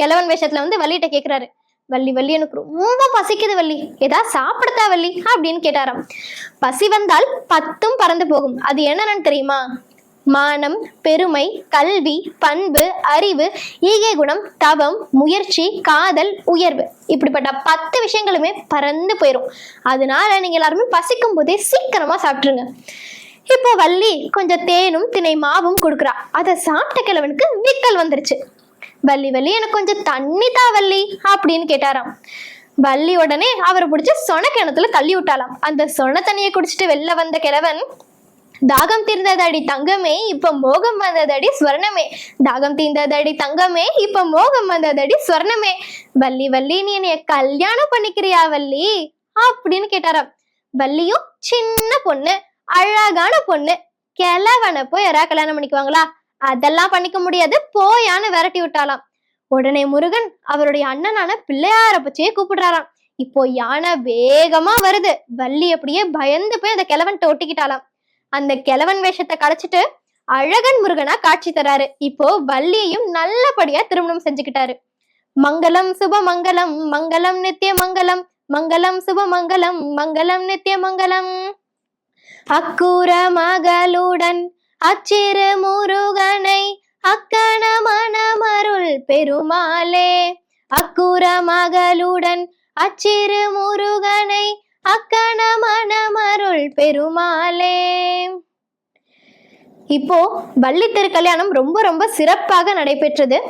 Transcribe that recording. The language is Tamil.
கிழவன் வேஷத்துல வந்து வள்ளிகிட்ட கேட்குறாரு வள்ளி வள்ளி எனக்கு ரொம்ப பசிக்குது வள்ளி. ஏதாவது சாப்பிடத்தா வள்ளி? அப்படின்னு கேட்டாராம். பசி வந்தால் பத்தும் பறந்து போகும். அது என்னன்னு தெரியுமா? மானம் பெருமை கல்வி பண்பு அறிவு ஈகை குணம் தவம் முயற்சி காதல் உயர்வு. இப்படிப்பட்ட பத்து விஷயங்களுமே பறந்து போயிடும் அதனால நீங்க எல்லாருமே பசிக்கும் போதே சீக்கிரமா சாப்பிட்டுருங்க. இப்போ வள்ளி கொஞ்சம் தேனும் திணை மாவும் கொடுக்குறா. அதை சாப்பிட்ட கிழவனுக்கு விக்கல் வந்துருச்சு. வள்ளி வள்ளி எனக்கு கொஞ்சம் தண்ணி தா வள்ளி அப்படின்னு கேட்டாராம். வள்ளி உடனே அவரை பிடிச்சி சொன கிணத்துல தள்ளி விட்டாலாம் அந்த சொன தண்ணியை குடிச்சிட்டு வெளில வந்த கிழவன் தாகம் தீர்ந்ததடி தங்கமே இப்ப மோகம் வந்ததடி ஸ்வர்ணமே. தாகம் தீர்ந்ததடி தங்கமே இப்ப மோகம் வந்ததடி ஸ்வர்ணமே. வள்ளி வள்ளி நீ என்னைய கல்யாணம் பண்ணிக்கிறியா வள்ளி? அப்படின்னு கேட்டாராம். வள்ளியும் சின்ன பொண்ணு அழகான பொண்ணு. கிழவனை போய் யாராவது கல்யாணம் பண்ணிக்குவாங்களா? அதெல்லாம் பண்ணிக்க முடியாது. போயான்னு விரட்டி விட்டாலாம் உடனே முருகன் அவருடைய அண்ணனான பிள்ளையார பச்சையே கூப்பிடுறாராம். இப்போ யானை வேகமா வருது. வள்ளி அப்படியே பயந்து போய் அந்த கிழவன் ஒட்டிக்கிட்டாலாம் அந்த கிழவன் வேஷத்தை கடைச்சிட்டு அழகன் முருகனா காட்சி தராரு. இப்போ வள்ளியையும் நல்லபடியா திருமணம் செஞ்சுக்கிட்டாரு. மங்களம் சுப மங்களம் மங்களம் நித்திய மங்களம் மங்களம் சுப மங்களம் மங்களம் நித்திய மங்களம். அக்கூர மகளுடன் அச்சிறு முருகனை அக்கண மனமருள் பெருமாளே. அக்குற மகளுடன் அச்சிறு முருகனை அக்கண மனமருள் பெருமாளே. இப்போ வள்ளி திருக்கல்யாணம் ரொம்ப ரொம்ப சிறப்பாக நடைபெற்றது.